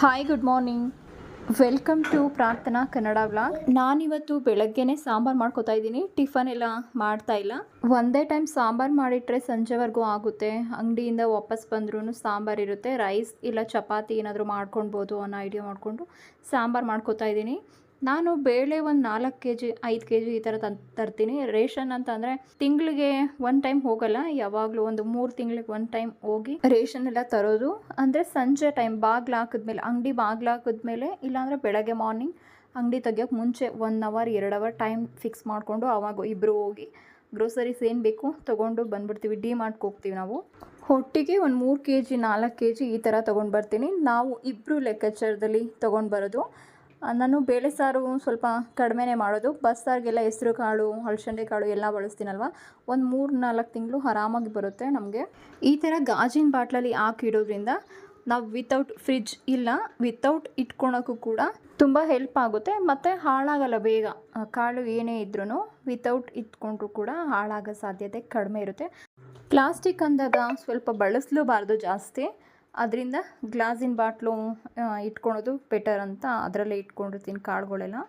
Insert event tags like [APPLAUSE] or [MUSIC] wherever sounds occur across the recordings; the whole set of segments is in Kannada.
Hi good morning welcome to Prarthana Kannada vlog ನಾನಿವತ್ತು ಬೆಳಗ್ಗೆನೇ ಸಾಂಬಾರು ಮಾಡ್ಕೋತಾ ಇದ್ದೀನಿ. ಟಿಫನ್ ಎಲ್ಲ ಮಾಡ್ತಾ ಇಲ್ಲ. ಒಂದೇ ಟೈಮ್ ಸಾಂಬಾರು ಮಾಡಿಟ್ರೆ ಸಂಜೆವರೆಗೂ ಆಗುತ್ತೆ. ಅಂಗಡಿಯಿಂದ ವಾಪಸ್ ಬಂದ್ರೂ ಸಾಂಬಾರು ಇರುತ್ತೆ. ರೈಸ್ ಇಲ್ಲ ಚಪಾತಿ ಏನಾದರೂ ಮಾಡ್ಕೊಳ್ಬೋದು ಅನ್ನೋ ಐಡಿಯಾ ಮಾಡಿಕೊಂಡು ಸಾಂಬಾರು ಮಾಡ್ಕೋತಾ ಇದ್ದೀನಿ. ನಾನು ಬೇಳೆ ಒಂದು ನಾಲ್ಕು ಕೆ ಜಿ ಐದು ಕೆ ಜಿ ಈ ಥರ ತನ್, ತರ್ತೀನಿ. ರೇಷನ್ ಅಂತ ಅಂದರೆ ತಿಂಗಳಿಗೆ ಒನ್ ಟೈಮ್ ಹೋಗಲ್ಲ. ಯಾವಾಗಲೂ ಒಂದು ಮೂರು ತಿಂಗಳಿಗೆ ಒನ್ ಟೈಮ್ ಹೋಗಿ ರೇಷನ್ ಎಲ್ಲ ತರೋದು. ಅಂದರೆ ಸಂಜೆ ಟೈಮ್ ಬಾಗ್ಲು ಹಾಕಿದ್ಮೇಲೆ, ಅಂಗಡಿ ಬಾಗ್ಲು ಹಾಕಿದ್ಮೇಲೆ, ಇಲ್ಲಾಂದರೆ ಬೆಳಗ್ಗೆ ಮಾರ್ನಿಂಗ್ ಅಂಗಡಿ ತೆಗಿಯೋಕೆ ಮುಂಚೆ ಒನ್ ಅವರ್ ಎರಡು ಅವರ್ ಟೈಮ್ ಫಿಕ್ಸ್ ಮಾಡಿಕೊಂಡು ಆವಾಗ ಇಬ್ಬರು ಹೋಗಿ ಗ್ರೋಸರೀಸ್ ಏನು ಬೇಕು ತೊಗೊಂಡು ಬಂದ್ಬಿಡ್ತೀವಿ. ಡಿ ಮಾರ್ಟ್ಗೆ ಹೋಗ್ತೀವಿ ನಾವು. ಹೊಟ್ಟಿಗೆ ಒಂದು ಮೂರು ಕೆ ಜಿ ನಾಲ್ಕು ಕೆ ಜಿ ಈ ಥರ ತೊಗೊಂಡು ಬರ್ತೀನಿ. ನಾವು ಇಬ್ಬರು ಲೆಕ್ಕಾಚಾರದಲ್ಲಿ ತೊಗೊಂಡು ಬರೋದು. ನಾನು ಬೇಳೆ ಸಾರು ಸ್ವಲ್ಪ ಕಡಿಮೆನೇ ಮಾಡೋದು. ಬಸ್ಸಾರಿಗೆಲ್ಲ ಹೆಸ್ರು ಕಾಳು ಹಲಸಂದೆ ಕಾಳು ಎಲ್ಲ ಬಳಸ್ತೀನಲ್ವ? ಒಂದು ಮೂರು ನಾಲ್ಕು ತಿಂಗಳು ಆರಾಮಾಗಿ ಬರುತ್ತೆ ನಮಗೆ. ಈ ಥರ ಗಾಜಿನ ಬಾಟ್ಲಲ್ಲಿ ಹಾಕಿಡೋದ್ರಿಂದ ನಾವು ವಿತೌಟ್ ಫ್ರಿಜ್ ಇಲ್ಲ ವಿತೌಟ್ ಇಟ್ಕೊಳೋಕ್ಕೂ ಕೂಡ ತುಂಬ ಹೆಲ್ಪ್ ಆಗುತ್ತೆ. ಮತ್ತು ಹಾಳಾಗಲ್ಲ ಬೇಗ. ಕಾಳು ಏನೇ ಇದ್ರೂ ವಿತೌಟ್ ಇಟ್ಕೊಂಡ್ರೂ ಕೂಡ ಹಾಳಾಗೋ ಸಾಧ್ಯತೆ ಕಡಿಮೆ ಇರುತ್ತೆ. ಪ್ಲಾಸ್ಟಿಕ್ ಅಂದಾಗ ಸ್ವಲ್ಪ ಬಳಸಲೂಬಾರ್ದು ಜಾಸ್ತಿ. ಅದರಿಂದ ಗ್ಲಾಸಿನ ಬಾಟ್ಲು ಇಟ್ಕೊಳೋದು ಬೆಟರ್ ಅಂತ ಅದರಲ್ಲೇ ಇಟ್ಕೊಂಡಿರ್ತೀನಿ ಕಾಳುಗಳೆಲ್ಲ.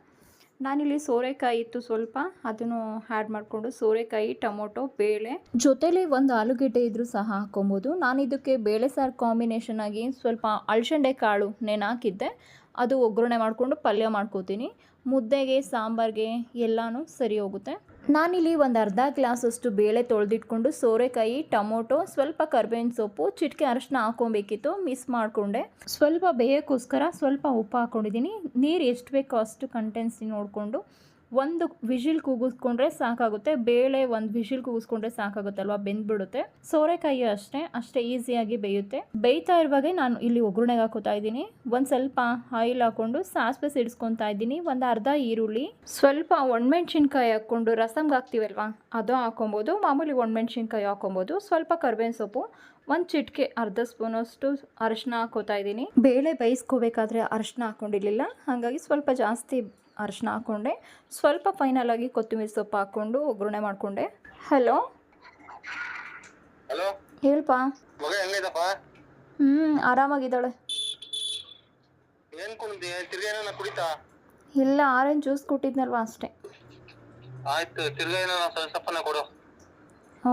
ನಾನಿಲ್ಲಿ ಸೋರೆಕಾಯಿ ಇತ್ತು ಸ್ವಲ್ಪ, ಅದನ್ನು ಆ್ಯಡ್ ಮಾಡಿಕೊಂಡು ಸೋರೆಕಾಯಿ, ಟೊಮೊಟೊ, ಬೇಳೆ ಜೊತೆಲಿ ಒಂದು ಆಲೂಗೆಡ್ಡೆ ಇದ್ದರೂ ಸಹ ಹಾಕೊಬೋದು ನಾನು ಇದಕ್ಕೆ ಬೇಳೆ ಸಾರು ಕಾಂಬಿನೇಷನ್ ಆಗಿ ಸ್ವಲ್ಪ ಅಳಸಂಡೆ ಕಾಳು ನೆನೆ ಹಾಕಿದ್ದೆ, ಅದು ಒಗ್ಗರಣೆ ಮಾಡಿಕೊಂಡು ಪಲ್ಯ ಮಾಡ್ಕೋತೀನಿ. ಮುದ್ದೆಗೆ, ಸಾಂಬಾರ್ಗೆ ಎಲ್ಲನೂ ಸರಿ ಹೋಗುತ್ತೆ. ನಾನಿಲ್ಲಿ ಒಂದು ಅರ್ಧ ಗ್ಲಾಸಷ್ಟು ಬೇಳೆ ತೊಳೆದಿಟ್ಕೊಂಡು ಸೋರೆಕಾಯಿ, ಟೊಮೊಟೊ, ಸ್ವಲ್ಪ ಕರ್ಬೇವಿನ ಸೊಪ್ಪು, ಚಿಟಿಕೆ ಅರಶಿನ ಹಾಕೊಬೇಕಿತ್ತು ಮಿಸ್ ಮಾಡಿಕೊಂಡೆ. ಸ್ವಲ್ಪ ಬೇಯಕ್ಕೋಸ್ಕರ ಸ್ವಲ್ಪ ಉಪ್ಪು ಹಾಕ್ಕೊಂಡಿದ್ದೀನಿ ನೀರು ಎಷ್ಟು ಬೇಕೋ ಅಷ್ಟು ಕಂಟೆನ್ಸಿ ನೋಡಿಕೊಂಡು ಒಂದು ವಿಷಿಲ್ ಕೂಗಿಸ್ಕೊಂಡ್ರೆ ಸಾಕಾಗುತ್ತೆ, ಬೇಳೆ ಒಂದು ವಿಷಿಲ್ ಕೂಗಿಸ್ಕೊಂಡ್ರೆ ಸಾಕಾಗುತ್ತಲ್ವ, ಬೆಂದ್ಬಿಡುತ್ತೆ. ಸೋರೆಕಾಯಿ ಅಷ್ಟೇ ಅಷ್ಟೇ ಈಸಿಯಾಗಿ ಬೇಯುತ್ತೆ. ಬೇಯ್ತಾ ಇರುವಾಗೆ ನಾನು ಇಲ್ಲಿ ಒಗ್ಗರಣೆಗೆ ಹಾಕೋತಾ ಇದ್ದೀನಿ. ಒಂದು ಸ್ವಲ್ಪ ಆಯಿಲ್ ಹಾಕೊಂಡು ಸಾಸಿವೆ ಸಿಡಿಸ್ಕೊತಾ ಇದ್ದೀನಿ. ಒಂದು ಅರ್ಧ ಈರುಳ್ಳಿ, ಸ್ವಲ್ಪ ಒಣಮೆಣ್ಸಿನ್ಕಾಯಿ ಹಾಕ್ಕೊಂಡು ರಸಮ್ಗೆ ಹಾಕ್ತೀವಲ್ವಾ, ಅದು ಹಾಕೊಬೋದು ಮಾಮೂಲಿ ಒಣಮೆಣ್ಸಿನ್ಕಾಯಿ ಹಾಕೊಬೋದು ಸ್ವಲ್ಪ ಕರ್ಬೇವಿನ ಸೊಪ್ಪು, ಒಂದು ಚಿಟಿಕೆ ಅರ್ಧ ಸ್ಪೂನಷ್ಟು ಅರಶಿನ ಹಾಕೋತಾ ಇದ್ದೀನಿ. ಬೇಳೆ ಬೇಯಿಸ್ಕೋಬೇಕಾದ್ರೆ ಅರಶಿನ ಹಾಕೊಂಡಿರಲಿಲ್ಲ, ಹಾಗಾಗಿ ಸ್ವಲ್ಪ ಜಾಸ್ತಿ ಅರಿಶಿನ ಹಾಕ್ಕೊಂಡೆ ಸ್ವಲ್ಪ ಫೈನಲ್ ಆಗಿ ಕೊತ್ತಂಬರಿ ಸೊಪ್ಪು ಹಾಕ್ಕೊಂಡು ಒಗ್ಗರಣೆ ಮಾಡಿಕೊಂಡೆ. ಹಲೋ ಹಲೋ ಹೇಳ್ಪಾ? ಮಗ ಹೆಂಗೈತಪ್ಪ ಹ್ಞೂ ಆರಾಮಾಗಿದ್ದಾಳೆ. ಏನ್ ಕುಣ್ದಿ? ತಿರ್ಗಾ ಏನಾನ ಕುಡಿತಾ? ಇಲ್ಲ ಆರೆಂಜ್ ಜ್ಯೂಸ್ ಕೊಟ್ಟಿದ್ನಲ್ವ ಅಷ್ಟೇ. ಆಯ್ತು ತಿರ್ಗಾ ಏನಾನ ಕೊಡು.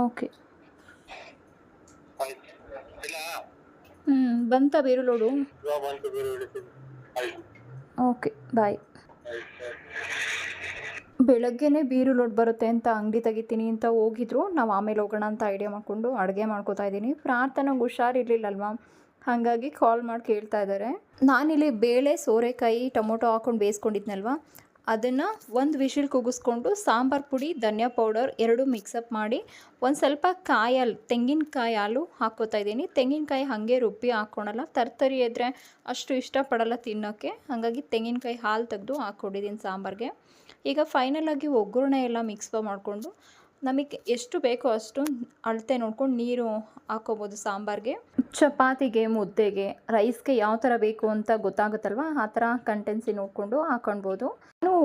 ಓಕೆ ಆಯ್ತು. ಇಲ್ಲ? ಹ್ಞೂ ಬಂತ ಬೇರು ಲೋಡು. ಬಂತು ಬೇರೆ ಓಕೆ ಬಾಯ್ ಬೆಳಗ್ಗೆನೇ ಬೀರು ಲೋಡ್ ಬರುತ್ತೆ ಅಂತ ಅಂಗಡಿ ತೆಗಿತೀನಿ ಅಂತ ಹೋಗಿದ್ರು. ನಾವು ಆಮೇಲೆ ಹೋಗೋಣ ಅಂತ ಐಡಿಯಾ ಮಾಡಿಕೊಂಡು ಅಡುಗೆ ಮಾಡ್ಕೋತಾ ಇದ್ದೀನಿ. ಪ್ರಾರ್ಥನೆಗೆ ಹುಷಾರಿರ್ಲಿಲ್ಲಲ್ವಾ? ಹಾಗಾಗಿ ಕಾಲ್ ಮಾಡಿ ಕೇಳ್ತಾ ಇದ್ದಾರೆ ನಾನಿಲ್ಲಿ ಬೇಳೆ, ಸೋರೆಕಾಯಿ, ಟೊಮೊಟೊ ಹಾಕೊಂಡು ಬೇಯಿಸ್ಕೊಂಡಿದ್ನಲ್ವ? ಅದನ್ನು ಒಂದು ವಿಶಿಲ್ ಕುಗಿಸ್ಕೊಂಡು ಸಾಂಬಾರು ಪುಡಿ, ಧನಿಯಾ ಪೌಡರ್ ಎರಡು ಮಿಕ್ಸಪ್ ಮಾಡಿ ಒಂದು ಸ್ವಲ್ಪ ಕಾಯಿ ತೆಂಗಿನಕಾಯಿ ಹಾಲು ಹಾಕ್ಕೋತಾ ಇದ್ದೀನಿ. ತೆಂಗಿನಕಾಯಿ ಹಾಗೆ ರುಬ್ಬಿ ಹಾಕ್ಕೊಳಲ್ಲ ತರ್ತರಿ ಇದ್ದರೆ ಅಷ್ಟು ಇಷ್ಟಪಡಲ್ಲ ತಿನ್ನೋಕ್ಕೆ ಹಾಗಾಗಿ ತೆಂಗಿನಕಾಯಿ ಹಾಲು ತೆಗೆದು ಹಾಕ್ಕೊಂಡಿದ್ದೀನಿ ಸಾಂಬಾರಿಗೆ. ಈಗ ಫೈನಲಾಗಿ ಒಗ್ಗರಣೆ ಎಲ್ಲ ಮಿಕ್ಸ್ ಮಾಡಿಕೊಂಡು ನಮಗೆ ಎಷ್ಟು ಬೇಕೋ ಅಷ್ಟು ಅಳತೆ ನೋಡ್ಕೊಂಡು ನೀರು ಹಾಕೋಬೋದು ಸಾಂಬಾರಿಗೆ. ಚಪಾತಿಗೆ, ಮುದ್ದೆಗೆ ರೈಸ್ಗೆ ಯಾವ ಥರ ಬೇಕು ಅಂತ ಗೊತ್ತಾಗುತ್ತಲ್ವ? ಆ ಥರ ಕಂಟೆನ್ಸಿ ನೋಡಿಕೊಂಡು ಹಾಕೊಳ್ಬೋದು.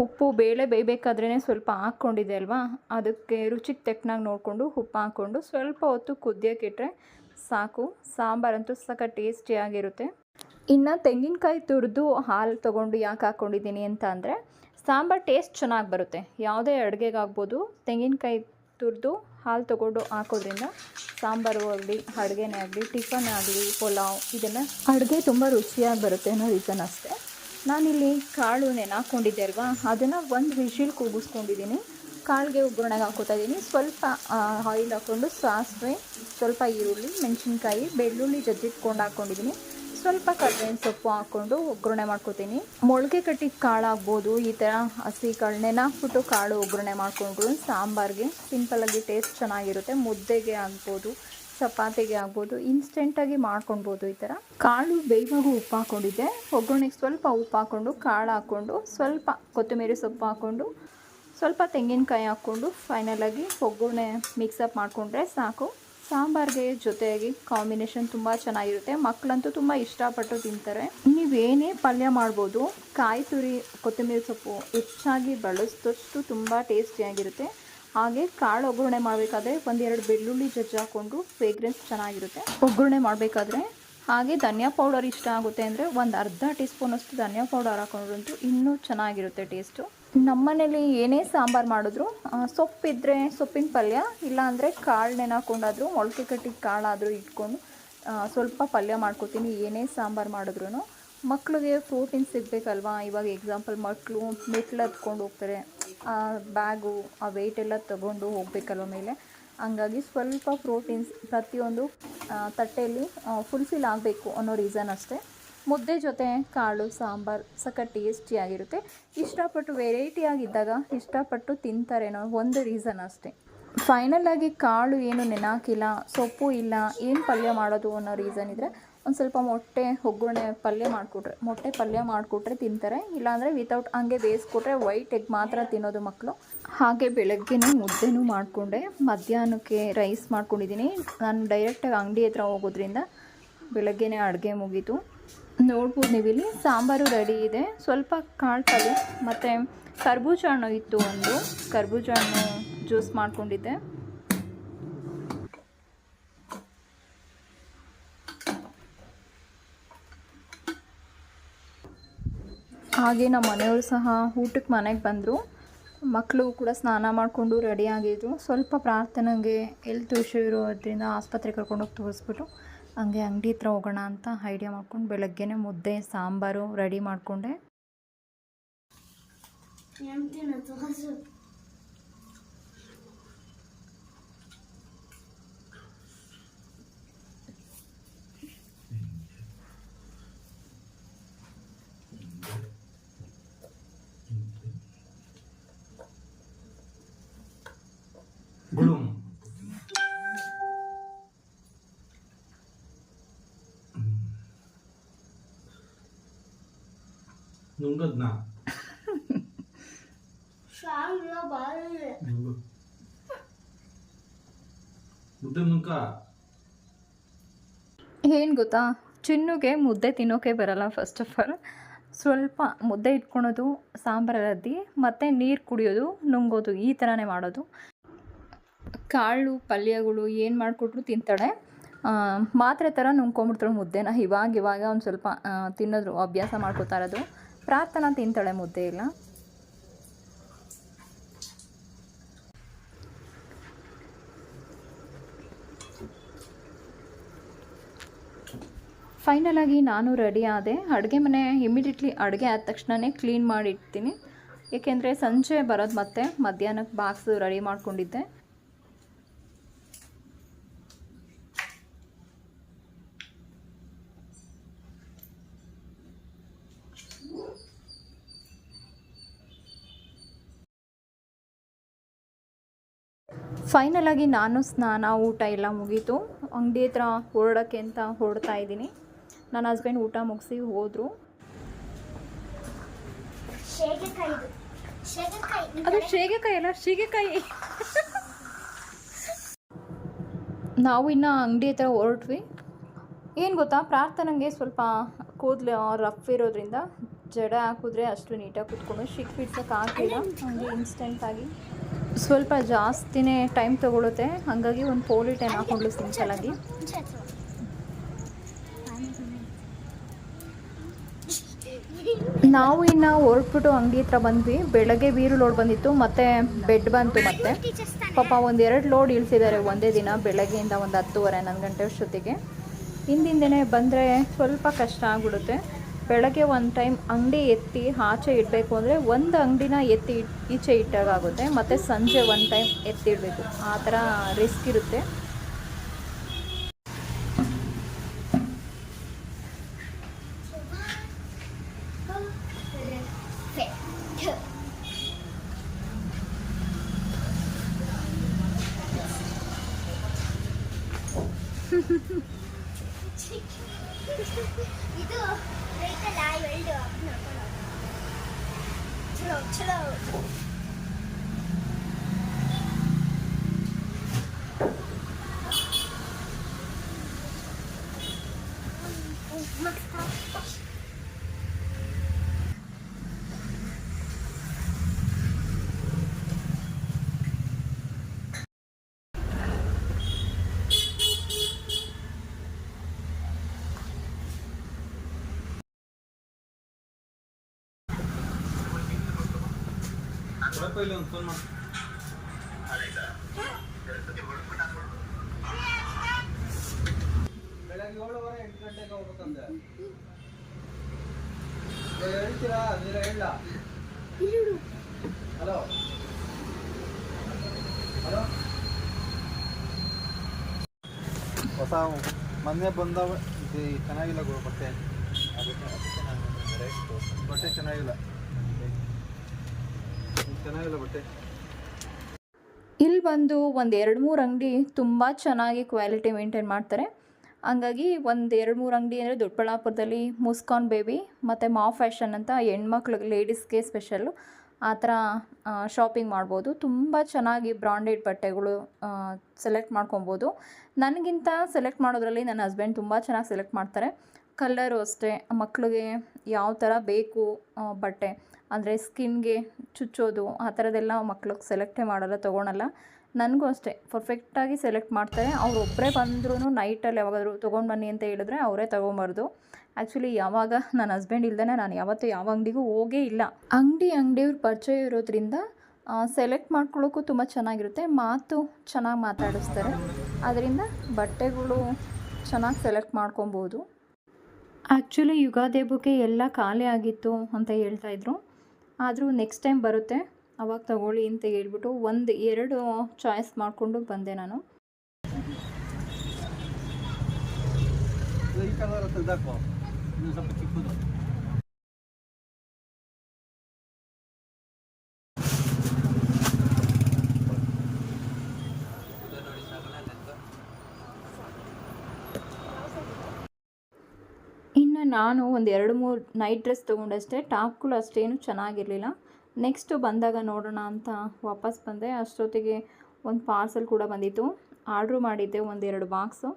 ಉಪ್ಪು, ಬೇಳೆ ಬೇಯಬೇಕಾದ್ರೇ ಸ್ವಲ್ಪ ಹಾಕ್ಕೊಂಡಿದೆ ಅಲ್ವಾ? ಅದಕ್ಕೆ ರುಚಿಗೆ ತೆಕ್ಕನಾಗಿ ನೋಡಿಕೊಂಡು ಉಪ್ಪು ಹಾಕ್ಕೊಂಡು ಸ್ವಲ್ಪ ಹೊತ್ತು ಕುದಿಯೋಕ್ಕಿಟ್ರೆ ಸಾಕು. ಸಾಂಬಾರಂತೂ ಸಕ ಟೇಸ್ಟಿಯಾಗಿರುತ್ತೆ ಇನ್ನು ತೆಂಗಿನಕಾಯಿ ತುರಿದು ಹಾಲು ತೊಗೊಂಡು ಯಾಕೆ ಹಾಕ್ಕೊಂಡಿದ್ದೀನಿ ಅಂತ ಅಂದರೆ, ಸಾಂಬಾರು ಟೇಸ್ಟ್ ಚೆನ್ನಾಗಿ ಬರುತ್ತೆ. ಯಾವುದೇ ಅಡುಗೆಗಾಗ್ಬೋದು, ತೆಂಗಿನಕಾಯಿ ತುರಿದು ಹಾಲು ತೊಗೊಂಡು ಹಾಕೋದ್ರಿಂದ ಸಾಂಬಾರು ಆಗಲಿ, ಅಡುಗೆನೇ ಆಗಲಿ, ಟಿಫನ್ ಆಗಲಿ, ಪಲಾವ್ ಇದನ್ನು ಅಡುಗೆ ತುಂಬ ರುಚಿಯಾಗಿ ಬರುತ್ತೆ ಅನ್ನೋ ರೀಸನ್ ಅಷ್ಟೇ. ನಾನಿಲ್ಲಿ ಕಾಳು ನೆನೆ ಹಾಕ್ಕೊಂಡಿದ್ದೆ ಅಲ್ವಾ ಅದನ್ನು ಒಂದು ವಿಷಿಲ್ ಕೂಗಿಸ್ಕೊಂಡಿದ್ದೀನಿ ಕಾಳಿಗೆ ಒಗ್ಗರಣೆಗೆ ಹಾಕೋತಾ ಇದ್ದೀನಿ ಸ್ವಲ್ಪ ಆಯಿಲ್ ಹಾಕ್ಕೊಂಡು ಸಾಸಿವೆ, ಸ್ವಲ್ಪ ಈರುಳ್ಳಿ, ಮೆಣಸಿನ್ಕಾಯಿ, ಬೆಳ್ಳುಳ್ಳಿ ಜಜ್ಜಿಟ್ಕೊಂಡು ಹಾಕ್ಕೊಂಡಿದ್ದೀನಿ ಸ್ವಲ್ಪ ಕರ್ಬೇವಿನ ಸೊಪ್ಪು ಹಾಕ್ಕೊಂಡು ಒಗ್ಗರಣೆ ಮಾಡ್ಕೋತೀನಿ. ಮೊಳಕೆ ಕಟ್ಟಿದ ಕಾಳು ಆಗ್ಬೋದು ಈ ಥರ ಹಸಿ ಕಾಳು ನೆನಾಕ್ಬಿಟ್ಟು ಕಾಳು ಒಗ್ಗರಣೆ ಮಾಡ್ಕೊಂಡು ಸಾಂಬಾರಿಗೆ ಸಿಂಪಲ್ಲಾಗಿ ಟೇಸ್ಟ್ ಚೆನ್ನಾಗಿರುತ್ತೆ, ಮುದ್ದೆಗೆ ಆಗ್ಬೋದು. ಚಪಾತಿಗೆ ಆಗ್ಬೋದು ಇನ್ಸ್ಟೆಂಟಾಗಿ ಮಾಡ್ಕೊಳ್ಬೋದು ಈ ಥರ ಕಾಳು ಬೇಯುವಾಗ ಉಪ್ಪು ಹಾಕ್ಕೊಂಡಿದ್ದೆ ಒಗ್ಗರಣೆಗೆ ಸ್ವಲ್ಪ ಉಪ್ಪು ಹಾಕ್ಕೊಂಡು ಕಾಳು ಹಾಕ್ಕೊಂಡು ಸ್ವಲ್ಪ ಕೊತ್ತಂಬರಿ ಸೊಪ್ಪು ಹಾಕ್ಕೊಂಡು ಸ್ವಲ್ಪ ತೆಂಗಿನಕಾಯಿ ಹಾಕ್ಕೊಂಡು ಫೈನಲಾಗಿ ಒಗ್ಗರಣೆ ಮಿಕ್ಸಪ್ ಮಾಡಿಕೊಂಡ್ರೆ ಸಾಕು. ಸಾಂಬಾರಿಗೆ ಜೊತೆಯಾಗಿ ಕಾಂಬಿನೇಷನ್ ತುಂಬ ಚೆನ್ನಾಗಿರುತ್ತೆ. ಮಕ್ಕಳಂತೂ ತುಂಬ ಇಷ್ಟಪಟ್ಟು ತಿಂತಾರೆ. ನೀವೇನೇ ಪಲ್ಯ ಮಾಡ್ಬೋದು ಕಾಯಿ ತುರಿ ಕೊತ್ತಂಬರಿ ಸೊಪ್ಪು ಹೆಚ್ಚಾಗಿ ಬಳಸಿದಷ್ಟು ತುಂಬ ಟೇಸ್ಟಿಯಾಗಿರುತ್ತೆ ಹಾಗೆ ಕಾಳು ಒಗ್ಗರಣೆ ಮಾಡಬೇಕಾದ್ರೆ ಒಂದೆರಡು ಬೆಳ್ಳುಳ್ಳಿ ಜಜ್ಜಿ ಹಾಕ್ಕೊಂಡು ಫ್ರೇಗ್ರೆನ್ಸ್ ಚೆನ್ನಾಗಿರುತ್ತೆ. ಒಗ್ಗರಣೆ ಮಾಡಬೇಕಾದ್ರೆ ಹಾಗೆ ಧನಿಯಾ ಪೌಡರ್ ಇಷ್ಟ ಆಗುತ್ತೆ ಅಂದರೆ ಒಂದು ಅರ್ಧ ಟೀ ಸ್ಪೂನಷ್ಟು ಧನಿಯಾ ಪೌಡರ್ ಹಾಕೊಂಡ್ರಂತೂ ಇನ್ನೂ ಚೆನ್ನಾಗಿರುತ್ತೆ ಟೇಸ್ಟು ನಮ್ಮನೇಲಿ ಏನೇ ಸಾಂಬಾರು ಮಾಡಿದ್ರು ಸೊಪ್ಪಿದ್ರೆ ಸೊಪ್ಪಿನ ಪಲ್ಯ, ಇಲ್ಲಾಂದರೆ ಕಾಳು ನೆನಾಕೊಂಡಾದರೂ ಮೊಳಕೆ ಕಟ್ಟಿದ ಕಾಳಾದರೂ ಇಟ್ಕೊಂಡು ಸ್ವಲ್ಪ ಪಲ್ಯ ಮಾಡ್ಕೊತೀನಿ, ಏನೇ ಸಾಂಬಾರು ಮಾಡಿದ್ರು ಮಕ್ಕಳಿಗೆ ಪ್ರೋಟೀನ್ ಸಿಗಬೇಕಲ್ವಾ? ಇವಾಗ ಎಕ್ಸಾಂಪಲ್ ಮಕ್ಕಳು ಮೆಟ್ಲು ಹತ್ಕೊಂಡು ಹೋಗ್ತಾರೆ. ಬ್ಯಾಗು, ಆ ವೆಯ್ಟ್ ಎಲ್ಲ ತಗೊಂಡು ಹೋಗ್ಬೇಕಲ್ಲ ಮೇಲೆ? ಹಂಗಾಗಿ ಸ್ವಲ್ಪ ಪ್ರೋಟೀನ್ಸ್ ಪ್ರತಿಯೊಂದು ತಟ್ಟೆಯಲ್ಲಿ ಫುಲ್ಫಿಲ್ ಆಗಬೇಕು ಅನ್ನೋ ರೀಸನ್ ಅಷ್ಟೇ. ಮುದ್ದೆ ಜೊತೆ ಕಾಳು, ಸಾಂಬಾರು ಸಖತ್ ಟೇಸ್ಟಿಯಾಗಿರುತ್ತೆ ಇಷ್ಟಪಟ್ಟು ವೆರೈಟಿ ಆಗಿದ್ದಾಗ ಇಷ್ಟಪಟ್ಟು ತಿಂತಾರೆ ಅನ್ನೋ ಒಂದು ರೀಸನ್ ಅಷ್ಟೇ. ಫೈನಲ್ ಕಾಳು ಏನು ನೆನಾಕಿಲ್ಲ, ಸೊಪ್ಪು ಇಲ್ಲ, ಏನು ಪಲ್ಯ ಮಾಡೋದು ಅನ್ನೋ ರೀಸನ್ ಇದ್ದರೆ ಒಂದು ಸ್ವಲ್ಪ ಮೊಟ್ಟೆ ಒಗ್ಗರಣೆ ಪಲ್ಯ ಮಾಡಿಕೊಟ್ರೆ, ಮೊಟ್ಟೆ ಪಲ್ಯ ಮಾಡಿಕೊಟ್ರೆ ತಿಂತಾರೆ. ಇಲ್ಲಾಂದರೆ ವಿತೌಟ್ ಹಂಗೆ ಬೇಯಿಸ್ಕೊಟ್ರೆ ವೈಟ್ ಎಗ್ ಮಾತ್ರ ತಿನ್ನೋದು ಮಕ್ಕಳು ಹಾಗೆ ಬೆಳಗ್ಗೆನೇ ಮುದ್ದೆನೂ ಮಾಡಿಕೊಂಡೆ. ಮಧ್ಯಾಹ್ನಕ್ಕೆ ರೈಸ್ ಮಾಡ್ಕೊಂಡಿದ್ದೀನಿ. ನಾನು ಡೈರೆಕ್ಟಾಗಿ ಅಂಗಡಿ ಹತ್ರ ಹೋಗೋದ್ರಿಂದ ಬೆಳಗ್ಗೆನೇ ಅಡುಗೆ ಮುಗೀತು. ನೋಡ್ಬೋದು ನೀವಿಲ್ಲಿ ಸಾಂಬಾರು ರೆಡಿ ಇದೆ. ಸ್ವಲ್ಪ ಕಾಳು ಪಲ್ಯ, ಮತ್ತು ಕರ್ಬೂಜ ಹಣ್ಣು ಇತ್ತು ಒಂದು. ಕರ್ಬೂಜ ಹಣ್ಣು ಜ್ಯೂಸ್ ಮಾಡ್ಕೊಂಡಿದ್ದೆ. ಹಾಗೆ ನಮ್ಮ ಮನೆಯವರು ಸಹ ಊಟಕ್ಕೆ ಮನೆಗೆ ಬಂದರು. ಮಕ್ಕಳು ಕೂಡ ಸ್ನಾನ ಮಾಡಿಕೊಂಡು ರೆಡಿ ಆಗಿದ್ರು. ಸ್ವಲ್ಪ ಪ್ರಾರ್ಥನೆಗೆ ಹೆಲ್ತ್ ವಿಷಯ ಇರೋದ್ರಿಂದ ಆಸ್ಪತ್ರೆಗೆ ಕರ್ಕೊಂಡೋಗಿ ತೋರಿಸ್ಬಿಟ್ಟು ಹಂಗೆ ಅಂಗಡಿ ಹತ್ರ ಹೋಗೋಣ ಅಂತ ಐಡಿಯಾ ಮಾಡ್ಕೊಂಡು ಬೆಳಗ್ಗೆನೇ ಮುದ್ದೆ, ಸಾಂಬಾರು ರೆಡಿ ಮಾಡಿಕೊಂಡೆ. ಗುಳುಂ ನುಂಗದ್ನಾ ನುಂಗು ಮುದ್ದೆ ನುಂಕ ಏನು ಗೊತ್ತಾ? ಚಿನ್ನುಗೆ ಮುದ್ದೆ ತಿನ್ನೋಕೆ ಬರಲ್ಲ ಫಸ್ಟ್ ಆಫ್ ಆಲ್ ಸ್ವಲ್ಪ ಮುದ್ದೆ ಇಟ್ಕೊಳೋದು ಸಾಂಬಾರು ರದ್ದಿ ಮತ್ತು ನೀರು ಕುಡಿಯೋದು ನುಂಗೋದು ಈ ಥರನೇ ಮಾಡೋದು. ಕಾಳು, ಪಲ್ಯಗಳು ಏನು ಮಾಡಿಕೊಟ್ರು ತಿಂತಾಳೆ. ಮಾತ್ರೆ ಥರ ನುಂಗ್ಕೊಂಬಿಡ್ತಾಳೆ ಮುದ್ದೆನ. ಇವಾಗ ಇವಾಗ ಒಂದು ಸ್ವಲ್ಪ ತಿನ್ನೋದು ಅಭ್ಯಾಸ ಮಾಡ್ಕೋತಾ ಇರೋದು. ಪ್ರಾರ್ಥನಾ ತಿಂತಾಳೆ ಮುದ್ದೆ ಇಲ್ಲ ಫೈನಲಾಗಿ ನಾನು ರೆಡಿ ಆದೆ. ಅಡುಗೆ ಮನೆ ಇಮಿಡಿಯೇಟ್ಲಿ ಅಡುಗೆ ಆದ ತಕ್ಷಣವೇ ಕ್ಲೀನ್ ಮಾಡಿಡ್ತೀನಿ. ಏಕೆಂದರೆ ಸಂಜೆ ಬರೋದು ಮತ್ತೆ ಮಧ್ಯಾಹ್ನಕ್ಕೆ ಬಾಕ್ಸು ರೆಡಿ ಮಾಡ್ಕೊಂಡಿದ್ದೆ. ಫೈನಲ್ ಆಗಿ ನಾನು ಸ್ನಾನ ಊಟ ಎಲ್ಲ ಮುಗೀತು. ಅಂಗಡಿ ಹತ್ರ ಹೊರಡೋಕ್ಕೆ ಅಂತ ಹೊರಡ್ತಾ ಇದ್ದೀನಿ. ನನ್ನ ಹಸ್ಬೆಂಡ್ ಊಟ ಮುಗಿಸಿ ಹೋದರು. ಅದು ಶೇಗೆಕಾಯಿ ಅಲ್ಲ ಶೇಗೆಕಾಯಿ. ನಾವು ಇನ್ನು ಅಂಗಡಿ ಹತ್ರ ಹೊರಟ್ವಿ. ಏನು ಗೊತ್ತಾ? ಪ್ರಾರ್ಥನೆಗೆ ಸ್ವಲ್ಪ ಕೂದಲು ರಫ್ ಇರೋದ್ರಿಂದ ಜಡ ಹಾಕಿದ್ರೆ ಅಷ್ಟು ನೀಟಾಗಿ ಕೂತ್ಕೊಂಡು ಶಿಕ್ ಬಿಡ್ಸೋಕೆ ಆಗಿಲ್ಲ ಹಂಗೆ ಇನ್ಸ್ಟೆಂಟಾಗಿ ಸ್ವಲ್ಪ ಜಾಸ್ತಿನೇ ಟೈಮ್ ತೊಗೊಳುತ್ತೆ. ಹಾಗಾಗಿ ಒಂದು ಪೋಲಿ ಟೈಮ್ ಹಾಕೊಂಡು ನಾವು ಇನ್ನು ಹೊರಟ್ಬಿಟ್ಟು ಅಂಗಡಿ ಹತ್ರ ಬಂದ್ವಿ. ಬೆಳಗ್ಗೆ ಬೀರು ಲೋಡ್ ಬಂದಿತ್ತು, ಮತ್ತೆ ಬೆಡ್ ಬಂತು ಮತ್ತೆ. ಪಾಪ ಒಂದು ಎರಡು ಲೋಡ್ ಇಳಿಸಿದ್ದಾರೆ ಒಂದೇ ದಿನ, ಬೆಳಗ್ಗೆಯಿಂದ ಒಂದು ಹತ್ತುವರೆ ಹನ್ನೊಂದು ಗಂಟೆ ಅಷ್ಟೊತ್ತಿಗೆ ಹಿಂದಿಂದನೇ ಬಂದರೆ ಸ್ವಲ್ಪ ಕಷ್ಟ ಆಗ್ಬಿಡುತ್ತೆ. ಬೆಳಗ್ಗೆ ಒಂದು ಟೈಮ್ ಅಂಗಡಿ ಎತ್ತಿ ಆಚೆ ಇಡಬೇಕು ಅಂದರೆ ಒಂದು ಅಂಗಡಿನ ಎತ್ತಿ ಈಚೆ ಇಟ್ಟಾಗುತ್ತೆ ಮತ್ತು ಸಂಜೆ ಒಂದು ಟೈಮ್ ಎತ್ತಿಡಬೇಕು. ಆ ಥರ ರಿಸ್ಕ್ ಇರುತ್ತೆ. [LAUGHS] ಇದು 잘 열려. 철렁 철렁. ಇಲ್ಲಿ ಒಂದು ಫೋನ್ ಬೆಳಗ್ಗೆ ಏಳುವರೆ ಎಂಟು ಗಂಟೆಗೆ ಹೋಗ್ಬೇಕಂದ್ರೆ ಹೇಳ್ತೀರಾ? ಹಲೋ? ಹೊಸ ಮೊನ್ನೆ ಬಂದವ ಚೆನ್ನಾಗಿಲ್ಲ ಗುರು ಬಟ್ಟೆ. ನಾನು ಬಟ್ಟೆ ಚೆನ್ನಾಗಿಲ್ಲ. ಚೆನ್ನಾಗಿಲ್ಲ ಬಟ್ಟೆ. ಇಲ್ಲಿ ಬಂದು ಒಂದು ಎರಡು ಮೂರು ಅಂಗಡಿ ತುಂಬ ಚೆನ್ನಾಗಿ ಕ್ವಾಲಿಟಿ ಮೇಂಟೈನ್ ಮಾಡ್ತಾರೆ. ಹಂಗಾಗಿ ಒಂದು ಎರಡು ಮೂರು ಅಂಗಡಿ ಅಂದರೆ ದೊಡ್ಡಬಳ್ಳಾಪುರದಲ್ಲಿ ಮುಸ್ಕಾನ್ ಬೇಬಿ ಮತ್ತು ಮಾ ಫ್ಯಾಷನ್ ಅಂತ ಹೆಣ್ಮಕ್ಳು ಲೇಡೀಸ್ಗೆ ಸ್ಪೆಷಲ್ಲು ಆ ಥರ ಶಾಪಿಂಗ್ ಮಾಡ್ಬೋದು. ತುಂಬ ಚೆನ್ನಾಗಿ ಬ್ರಾಂಡೆಡ್ ಬಟ್ಟೆಗಳು ಸೆಲೆಕ್ಟ್ ಮಾಡ್ಕೊಬೋದು. ನನಗಿಂತ ಸೆಲೆಕ್ಟ್ ಮಾಡೋದ್ರಲ್ಲಿ ನನ್ನ ಹಸ್ಬೆಂಡ್ ತುಂಬ ಚೆನ್ನಾಗಿ ಸೆಲೆಕ್ಟ್ ಮಾಡ್ತಾರೆ. ಕಲ್ಲರು ಅಷ್ಟೇ ಮಕ್ಕಳಿಗೆ ಯಾವ ಥರ ಬೇಕು ಬಟ್ಟೆ. ಅಂದರೆ ಸ್ಕಿನ್ಗೆ ಚುಚ್ಚೋದು, ಆ ಥರದ್ದೆಲ್ಲ ಮಕ್ಳಿಗೆ ಸೆಲೆಕ್ಟೇ ಮಾಡೋಲ್ಲ, ತೊಗೊಳಲ್ಲ. ನನಗೂ ಅಷ್ಟೇ ಪರ್ಫೆಕ್ಟಾಗಿ ಸೆಲೆಕ್ಟ್ ಮಾಡ್ತಾರೆ. ಅವ್ರು ಒಬ್ಬರೇ ಬಂದ್ರೂ ನೈಟಲ್ಲಿ ಯಾವಾಗಾದರೂ ತೊಗೊಂಡು ಬನ್ನಿ ಅಂತ ಹೇಳಿದ್ರೆ ಅವರೇ ತೊಗೊಂಬಾರ್ದು. ಆ್ಯಕ್ಚುಲಿ ಯಾವಾಗ ನನ್ನ ಹಸ್ಬೆಂಡ್ ಇಲ್ದೇ ನಾನು ಯಾವತ್ತೂ ಯಾವ ಅಂಗಡಿಗೂ ಹೋಗೇ ಇಲ್ಲ. ಅಂಗಡಿ ಅಂಗಡಿಯವ್ರ ಪರಿಚಯ ಇರೋದ್ರಿಂದ ಸೆಲೆಕ್ಟ್ ಮಾಡ್ಕೊಳ್ಳೋಕ್ಕೂ ತುಂಬ ಚೆನ್ನಾಗಿರುತ್ತೆ. ಮಾತು ಚೆನ್ನಾಗಿ ಮಾತಾಡಿಸ್ತಾರೆ. ಅದರಿಂದ ಬಟ್ಟೆಗಳು ಚೆನ್ನಾಗಿ ಸೆಲೆಕ್ಟ್ ಮಾಡ್ಕೊಬೋದು. ಆ್ಯಕ್ಚುಲಿ ಯುಗಾದಿ ಹಬ್ಬಕ್ಕೆ ಎಲ್ಲ ಖಾಲಿ ಆಗಿತ್ತು ಅಂತ ಹೇಳ್ತಾಯಿದ್ರು ಆದರೂ ನೆಕ್ಸ್ಟ್ ಟೈಮ್ ಬರುತ್ತೆ. ಅವಾಗ ತಗೊಳ್ಳಿ ಅಂತ ಹೇಳ್ಬಿಟ್ಟು ಒಂದು ಎರಡು ಚಾಯ್ಸ್ ಮಾಡಿಕೊಂಡು ಬಂದೆ ನಾನು. ಸ್ವಲ್ಪ ಚಿಕ್ಕದು ಇನ್ನು ನಾನು ಒಂದು ಎರಡು ಮೂರು ನೈಟ್ ಡ್ರೆಸ್ ತೊಗೊಂಡಷ್ಟೇ, ಟಾಪ್ಗಳು ಅಷ್ಟೇನು ಚೆನ್ನಾಗಿರಲಿಲ್ಲ. ನೆಕ್ಸ್ಟು ಬಂದಾಗ ನೋಡೋಣ ಅಂತ ವಾಪಸ್ ಬಂದೆ. ಅಷ್ಟೊತ್ತಿಗೆ ಒಂದು ಪಾರ್ಸಲ್ ಕೂಡ ಬಂದಿತ್ತು. ಆರ್ಡ್ರು ಮಾಡಿದ್ದೆ ಒಂದೆರಡು ಬಾಕ್ಸು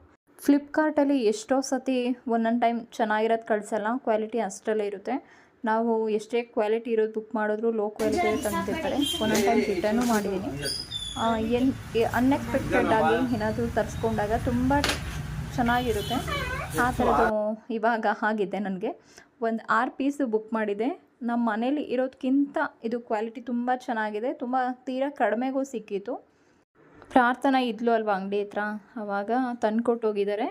ಫ್ಲಿಪ್ಕಾರ್ಟಲ್ಲಿ ಎಷ್ಟೋ ಸತಿ ಒಂದೊಂದು ಟೈಮ್ ಚೆನ್ನಾಗಿರೋದು ಕಳಿಸಲ್ಲ ಕ್ವಾಲಿಟಿ ಅಷ್ಟರಲ್ಲೇ ಇರುತ್ತೆ. ನಾವು ಎಷ್ಟೇ ಕ್ವಾಲಿಟಿ ಇರೋದು ಬುಕ್ ಮಾಡಿದ್ರು ಲೋ ಕ್ವಾಲಿಟಿ ತಂದಿರ್ತಾರೆ. ಒಂದೊಂದು ಟೈಮ್ ರಿಟರ್ನು ಮಾಡಿದ್ದೀನಿ ಎನ್ ಅನ್ಎಕ್ಸ್ಪೆಕ್ಟೆಡ್ ಆಗಿ ಏನಾದರೂ ತರಿಸ್ಕೊಂಡಾಗ ತುಂಬ ಚೆನ್ನಾಗಿರುತ್ತೆ. ಆ ಥರದ್ದು ಇವಾಗ ಆಗಿದೆ ನನಗೆ. ಒಂದು ಆರು ಪೀಸು ಬುಕ್ ಮಾಡಿದೆ. ನಮ್ಮ ಮನೇಲಿ ಇರೋದಕ್ಕಿಂತ ಇದು ಕ್ವಾಲಿಟಿ ತುಂಬ ಚೆನ್ನಾಗಿದೆ. ತುಂಬ ತೀರಾ ಕಡಿಮೆಗೂ ಸಿಕ್ಕಿತ್ತು ಪ್ರಾರ್ಥನಾ ಇದ್ಲು ಅಲ್ವಾ ಅಂಗಡಿ ಹತ್ರ? ಆವಾಗ ತಂದುಕೊಟ್ಟೋಗಿದ್ದಾರೆ.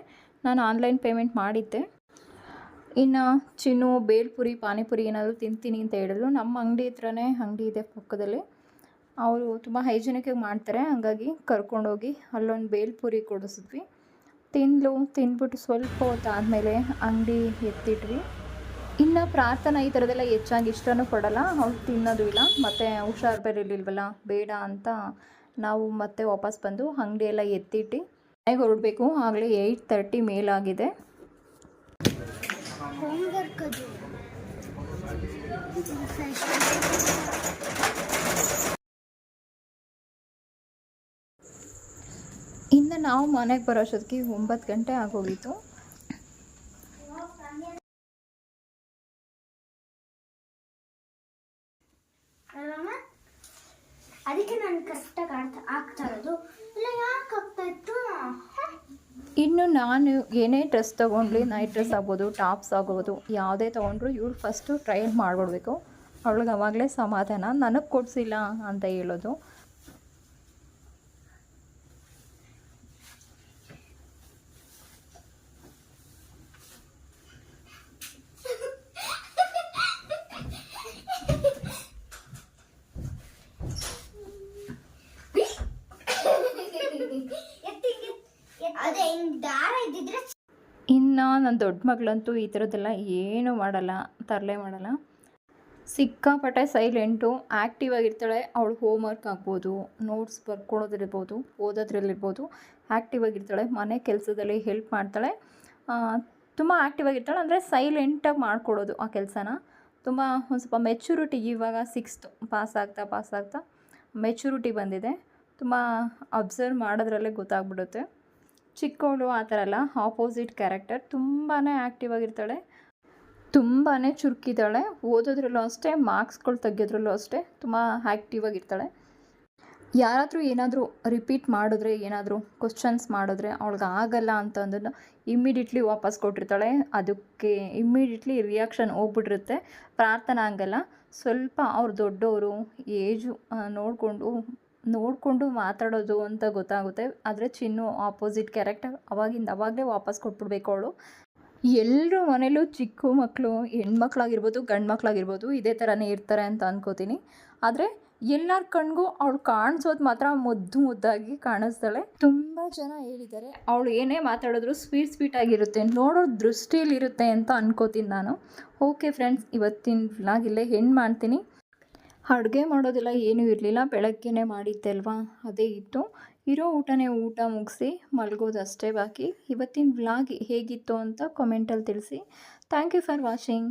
ನಾನು ಆನ್ಲೈನ್ ಪೇಮೆಂಟ್ ಮಾಡಿದ್ದೆ. ಇನ್ನು ಚಿನ್ನು ಬೇಲ್ಪುರಿ ಪಾನಿಪುರಿ ಏನಾದರೂ ತಿಂತೀನಿ ಅಂತ ಹೇಳಿದ್ರು. ನಮ್ಮ ಅಂಗಡಿ ಹತ್ರನೇ ಅಂಗಡಿ ಇದೆ ಪಕ್ಕದಲ್ಲಿ. ಅವರು ತುಂಬ ಹೈಜಿನಿಕಾಗಿ ಮಾಡ್ತಾರೆ. ಹಂಗಾಗಿ ಕರ್ಕೊಂಡೋಗಿ ಅಲ್ಲೊಂದು ಬೇಲ್ಪುರಿ ಕೊಡಿಸಿದ್ವಿ. ತಿಂದ್ಲು, ತಿಂದ್ಬಿಟ್ಟು ಸ್ವಲ್ಪ ಹೊತ್ತಾದಮೇಲೆ ಅಂಗಡಿ ಎತ್ತಿಟ್ವಿ. ಇನ್ನು ಪ್ರಾರ್ಥನಾ ಈ ಥರದ್ದೆಲ್ಲ ಹೆಚ್ಚಾಗಿ ಇಷ್ಟನೂ ಕೊಡಲ್ಲ ಅವ್ರು ತಿನ್ನೋದು ಇಲ್ಲ. ಮತ್ತು ಹುಷಾರು ಬರಲಿಲ್ವಲ್ಲ ಬೇಡ ಅಂತ ನಾವು ಮತ್ತೆ ವಾಪಸ್ ಬಂದು ಅಂಗಡಿ ಎಲ್ಲ ಎತ್ತಿಟ್ಟು ಮನೆಗೆ ಹೊರಡಬೇಕು, ಆಗಲೇ ಏಯ್ಟ್ ತರ್ಟಿ ಮೇಲಾಗಿದೆ. ಇನ್ನು ನಾವು ಮನೆಗೆ ಬರೋ ಅಷ್ಟೊತ್ತಿಗೆ ಒಂಬತ್ತು ಗಂಟೆ ಆಗೋಗಿತ್ತು. ಅದಕ್ಕೆ ನಾನು ಕಷ್ಟ ಆಗ್ತಾ ಇರೋದು. ಇಲ್ಲ ಯಾಕೆ ಆಗ್ತಾ ಇತ್ತು? ಇನ್ನು ನಾನು ಏನೇ ಡ್ರೆಸ್ ತೊಗೊಂಡ್ಲಿ ನೈಟ್ ಡ್ರೆಸ್ ಆಗ್ಬೋದು ಟಾಪ್ಸ್ ಆಗ್ಬೋದು ಯಾವುದೇ ತೊಗೊಂಡ್ರು ಇವಳು ಫಸ್ಟು ಟ್ರಯಲ್ ಮಾಡಿಬಿಡ್ಬೇಕು ಅವ್ಳಿಗೆ ಅವಾಗಲೇ ಸಮಾಧಾನ ನನಗೆ ಕೊಡಿಸಿಲ್ಲ ಅಂತ ಹೇಳೋದು ಎತ್ತಿ- ಎತ್ತಿ- ಅದೇ ಇನ್ನು ನನ್ನ ದೊಡ್ಡ ಮಗಳಂತೂ ಈ ಥರದ್ದೆಲ್ಲ ಏನೂ ಮಾಡಲ್ಲ, ತರಲೆ ಮಾಡಲ್ಲ. ಸಿಕ್ಕಾಪಟ್ಟೆ ಸೈಲೆಂಟು ಆ್ಯಕ್ಟಿವ್ ಆಗಿರ್ತಾಳೆ, ಅವಳು ಹೋಮ್ವರ್ಕ್ ಆಗ್ಬೋದು, ನೋಟ್ಸ್ ಬರ್ಕೊಳೋದಿರ್ಬೋದು, ಓದೋದ್ರಲ್ಲಿರ್ಬೋದು ಆ್ಯಕ್ಟಿವ್ ಆಗಿರ್ತಾಳೆ, ಮನೆ ಕೆಲಸದಲ್ಲಿ ಹೆಲ್ಪ್ ಮಾಡ್ತಾಳೆ. ತುಂಬ ಆ್ಯಕ್ಟಿವ್ ಆಗಿರ್ತಾಳೆ, ಅಂದರೆ ಸೈಲೆಂಟಾಗಿ ಮಾಡ್ಕೊಡೋದು ಆ ಕೆಲಸನ. ತುಂಬ ಒಂದು ಸ್ವಲ್ಪ ಮೆಚುರಿಟಿ ಇವಾಗ ಸಿಕ್ಸ್ತ್, ಪಾಸ್ ಆಗ್ತಾ ಪಾಸ್ ಆಗ್ತಾ ಮೆಚುರಿಟಿ ಬಂದಿದೆ. ತುಂಬ ಅಬ್ಸರ್ವ್ ಮಾಡೋದ್ರಲ್ಲೇ ಗೊತ್ತಾಗ್ಬಿಡುತ್ತೆ. ಚಿಕ್ಕವಳು ಆ ಥರ ಅಲ್ಲ ಆಪೋಸಿಟ್ ಕ್ಯಾರೆಕ್ಟರ್ ತುಂಬಾ ಆ್ಯಕ್ಟಿವ್ ಆಗಿರ್ತಾಳೆ. ತುಂಬಾ ಚುರುಕಿದ್ದಾಳೆ. ಓದೋದ್ರಲ್ಲೂ ಅಷ್ಟೇ ಮಾರ್ಕ್ಸ್ಗಳು ತೆಗಿಯೋದ್ರಲ್ಲೂ ಅಷ್ಟೇ ತುಂಬ ಆ್ಯಕ್ಟಿವ್ ಆಗಿರ್ತಾಳೆ. ಯಾರಾದರೂ ಏನಾದರೂ ರಿಪೀಟ್ ಮಾಡಿದ್ರೆ, ಏನಾದರೂ ಕ್ವಶನ್ಸ್ ಮಾಡಿದ್ರೆ ಅವಳಿಗೆ ಆಗಲ್ಲ ಅಂತಂದನ್ನು ಇಮ್ಮಿಡಿಯೇಟ್ಲಿ ವಾಪಸ್ ಕೊಟ್ಟಿರ್ತಾಳೆ. ಅದಕ್ಕೆ ಇಮ್ಮಿಡಿಯೇಟ್ಲಿ ರಿಯಾಕ್ಷನ್ ಹೋಗ್ಬಿಟ್ಟಿರುತ್ತೆ. ಪ್ರಾರ್ಥನಾ ಹಂಗಲ್ಲ. ಸ್ವಲ್ಪ ಅವ್ರು ದೊಡ್ಡವರು ಏಜು ನೋಡಿಕೊಂಡು ನೋಡಿಕೊಂಡು ಮಾತಾಡೋದು ಅಂತ ಗೊತ್ತಾಗುತ್ತೆ. ಆದರೆ ಚಿನ್ನು ಆಪೋಸಿಟ್ ಕ್ಯಾರೆಕ್ಟರ್ ಅವಾಗಿಂದ ಅವಾಗಲೇ ವಾಪಸ್ ಕೊಟ್ಬಿಡ್ಬೇಕು ಅವಳು. ಎಲ್ಲರ ಮನೇಲೂ ಚಿಕ್ಕ ಮಕ್ಕಳು ಹೆಣ್ಮಕ್ಳಾಗಿರ್ಬೋದು ಗಂಡು ಮಕ್ಕಳಾಗಿರ್ಬೋದು ಇದೇ ಥರನೇ ಇರ್ತಾರೆ ಅಂತ ಅನ್ಕೋತೀನಿ. ಆದರೆ ಎಲ್ಲರ ಕಣ್ಗೂ ಅವಳು ಕಾಣಿಸೋದು ಮಾತ್ರ ಮುದ್ದು ಮುದ್ದಾಗಿ ಕಾಣಿಸ್ತಾಳೆ. ತುಂಬ ಜನ ಹೇಳಿದ್ದಾರೆ, ಅವಳು ಏನೇ ಮಾತಾಡಿದ್ರು ಸ್ವೀಟ್ ಸ್ವೀಟ್ ಆಗಿರುತ್ತೆ, ನೋಡೋ ದೃಷ್ಟಿಯಲ್ಲಿರುತ್ತೆ ಅಂತ ಅನ್ಕೋತೀನಿ ನಾನು. ಓಕೆ ಫ್ರೆಂಡ್ಸ್, ಇವತ್ತಿನ ಇಲ್ಲೇ ಹೆಣ್ಣು ಮಾಡ್ತೀನಿ. ಅಡುಗೆ ಮಾಡೋದೆಲ್ಲ ಏನೂ ಇರಲಿಲ್ಲ. ಬೆಳಗ್ಗೆನೇ ಮಾಡಿದ್ದೆ ಅಲ್ವಾ ಅದೇ ಇತ್ತು. ಇರೋ ಊಟನೇ ಊಟ ಮುಗಿಸಿ ಮಲಗೋದು ಅಷ್ಟೇ ಬಾಕಿ. ಇವತ್ತಿನ ವ್ಲಾಗ್ ಹೇಗಿತ್ತು ಅಂತ ಕಮೆಂಟಲ್ಲಿ ತಿಳಿಸಿ. ಥ್ಯಾಂಕ್ ಯು ಫಾರ್ ವಾಚಿಂಗ್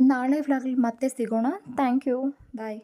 ನಾಳೆ ವ್ಲಾಗಲ್ಲಿ ಮತ್ತೆ ಸಿಗೋಣ. Thank you bye